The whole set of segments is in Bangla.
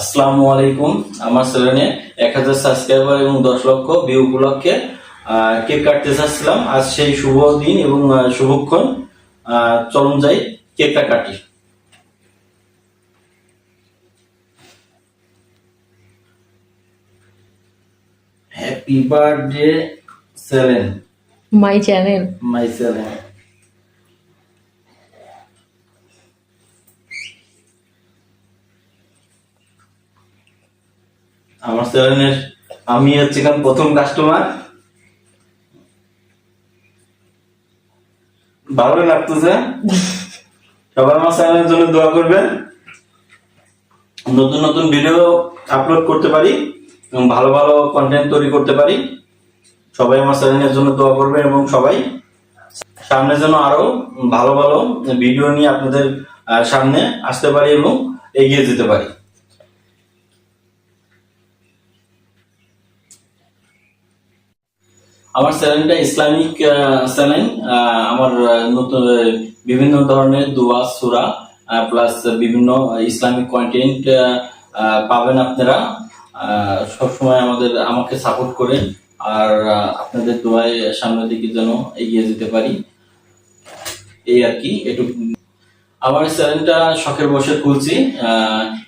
আসসালামু আলাইকুম। আমার চ্যানেলে এক হাজার সাবস্ক্রাইবার এবং দশ লক্ষ ভিউ উপলক্ষে কেক কাটতে চাচ্ছিলাম। আজ সেই শুভ দিন এবং শুভক্ষণ। চলুন যাই কেকটা কাটি। Happy birthday Selen my channel my Selen আমার চ্যানেলের আমি হচ্ছে প্রথম কাস্টমার ভালো লাগতেছে। সবাই আমার চ্যানেলের জন্য দোয়া করবেন। নতুন নতুন ভিডিও আপলোড করতে পারি এবং ভালো ভালো কন্টেন্ট তৈরি করতে পারি। সবাই আমার চ্যানেলের জন্য দোয়া করবেন এবং সবাই সামনে যেন আরও ভালো ভালো ভিডিও নিয়ে আপনাদের সামনে আসতে পারি এবং এগিয়ে যেতে পারি। আমার চ্যানেলটা ইসলামিক চ্যানেল আমার নতুন বিভিন্ন ধরনের দোয়া, সুরা প্লাস বিভিন্ন ইসলামিক কন্টেন্ট পাবেন আপনারা। সবসময় আমাদের, আমাকে সাপোর্ট করেন। আর আপনাদের দোয়ায় সামনের দিকে যেন এগিয়ে যেতে পারি। এই আর কি একটু আমার চ্যানেলটা শখের বসে খুলছি।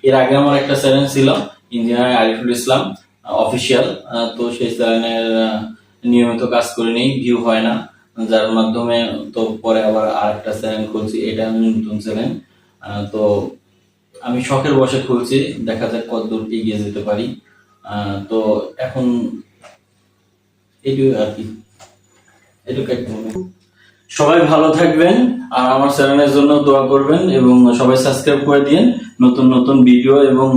এর আগে আমার একটা চ্যানেল ছিল, ইঞ্জিনিয়ার আরিফুল ইসলাম অফিসিয়াল তো সেই চ্যানেলের নিয়মিত কাজ করে নেই ভিউ হয় না। যার মাধ্যমে তো পরে আবার আর একটা চ্যানেল খুলছি, এটা আমি নতুন চ্যানেল তো আমি শখের বসে খুলছি, দেখা যাক কত দূর এগিয়ে যেতে পারি। তো এখন এটুকু আর কি। এটুকু সবাই ভালো থাকবেন আর আমার চ্যানেলের জন্য দোয়া করবেন এবং সবাই সাবস্ক্রাইব করে দিন নতুন নতুন ভিডিও এবং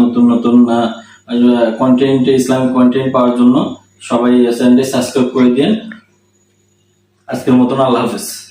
নতুন নতুন কন্টেন্ট ইসলামিক কন্টেন্ট পাওয়ার জন্য। সবাই চ্যানেলটি সাবস্ক্রাইব করে দিন। আজকের মতন আল্লাহ হাফেজ।